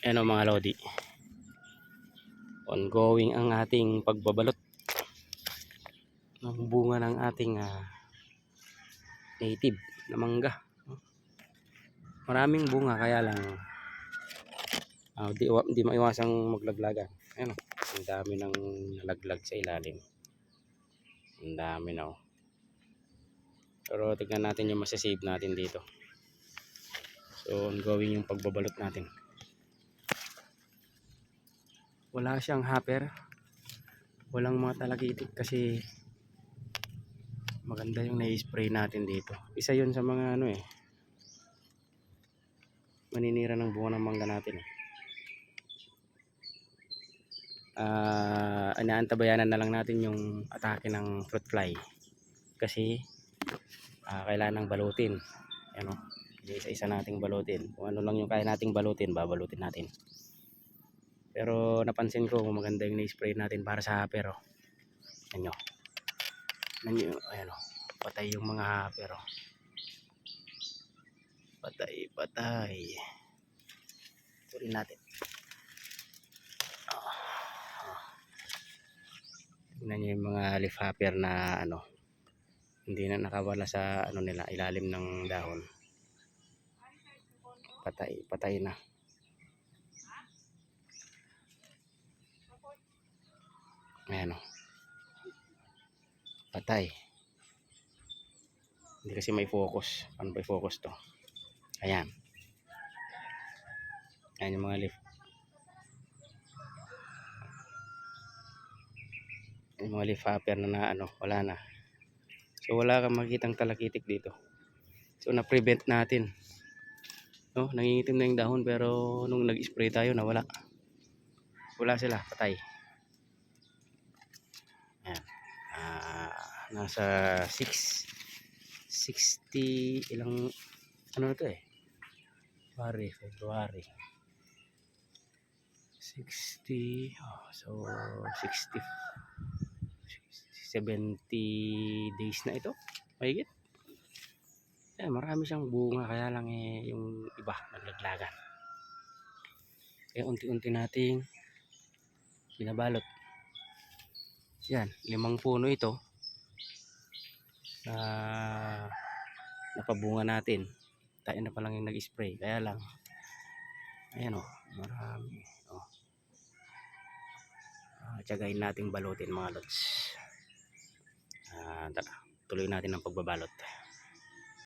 Ayan o mga lodi. Ongoing ang ating pagbabalot ng bunga ng ating ah, native na mangga. Maraming bunga kaya lang ah, di, di maiwasang maglaglagan. Ayan o. Ang dami ng nalaglag sa ilalim. Ang dami na o. Pero tignan natin yung masasave natin dito. So ongoing yung pagbabalot natin. Wala siyang hopper. Walang mga talagitik kasi maganda yung nai-spray natin dito. Isa yun sa mga ano eh. Maninira ng bunga ng mangga natin eh. Ah, inaantabayanan na lang natin yung atake ng fruit fly. Kasi ah, kailangan ng balutin. Ano? Isa-isa nating balutin. Kung ano lang yung kaya nating balutin, babalutin natin. Pero napansin ko maganda yung na-spray natin para sa hopper. Oh. Yan nyo. Yan nyo. Ayan oh. Patay yung mga hopper. Oh. Patay, patay. Tuloy natin. Oh. Oh. Nyo yung mga leaf hopper na ano. Hindi na nakawala sa ano nila, ilalim ng dahon. Patay, patay na. Ayan o. Patay. Hindi kasi may focus. Paano may focus to? Ayan. Ayan yung mga leaf. Yung mga leaf hopper na, na ano, wala na. So wala kang makitang talakitik dito. So na-prevent natin. No, nangingitim na yung dahon pero nung nag-spray tayo nawala. Wala sila, patay. Ayan. Ah, nasa 6 60 ilang ano na to eh. February, February. 60 oh, so 60 70 days na ito. Mahigit. Eh, marami siyang bunga kaya lang eh yung iba naglaglagan. Kaya unti-unti nating binabalot. Yan, limang puno ito na napabunga natin. Tayo na pa lang yung nag-spray. Kaya lang, ayan o, marami. O. Ah, tiyagain nating balutin mga lods. Ah, tara, tuloy natin ang pagbabalot.